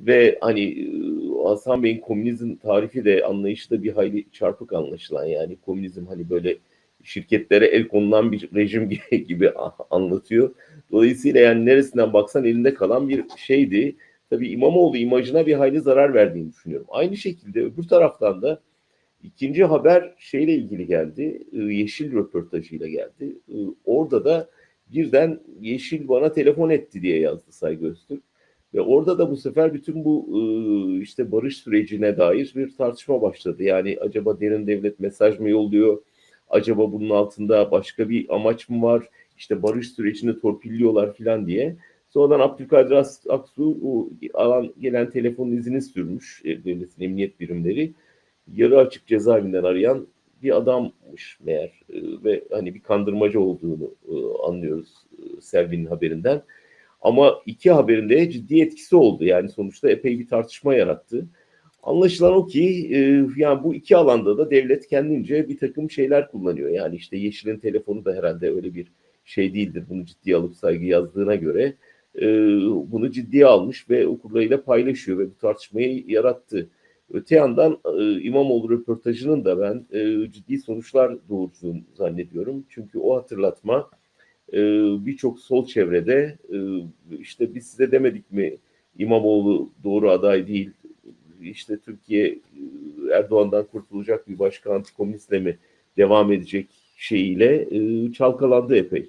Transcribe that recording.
ve hani Hasan Bey'in komünizm tarifi de anlayışı da bir hayli çarpık anlaşılan yani komünizm hani böyle şirketlere el konulan bir rejim gibi anlatıyor. Dolayısıyla yani neresinden baksan elinde kalan bir şeydi. Tabii İmamoğlu imajına bir hayli zarar verdiğini düşünüyorum. Aynı şekilde öbür taraftan da ikinci haber şeyle ilgili geldi. Yeşil röportajıyla geldi. Orada da birden Yeşil bana telefon etti diye yazdı Saygı Öztürk. Ve orada da bu sefer bütün bu e, işte barış sürecine dair bir tartışma başladı. Yani acaba derin devlet mesaj mı yolluyor? Acaba bunun altında başka bir amaç mı var? İşte barış sürecini torpilliyorlar falan diye. Sonradan Abdülkadir Aksu alan gelen telefonun izini sürmüş e, devletin emniyet birimleri. Yarı açık cezaevinden arayan bir adammış meğer E, ve hani bir kandırmacı olduğunu anlıyoruz Selvi'nin haberinden. Ama iki haberin de ciddi etkisi oldu. Yani sonuçta epey bir tartışma yarattı. Anlaşılan o ki e, yani bu iki alanda da devlet kendince bir takım şeyler kullanıyor. Yani işte Yeşil'in telefonu da herhalde öyle bir şey değildir. Bunu ciddiye alıp saygı yazdığına göre e, bunu ciddiye almış ve okurlarıyla paylaşıyor ve bu tartışmayı yarattı. Öte yandan e, İmamoğlu röportajının da ben e, ciddi sonuçlar doğurduğunu zannediyorum. Çünkü o hatırlatma e, birçok sol çevrede e, işte biz size demedik mi İmamoğlu doğru aday değil işte Türkiye e, Erdoğan'dan kurtulacak bir başka antikomünistle mi devam edecek şeyiyle e, çalkalandı epey.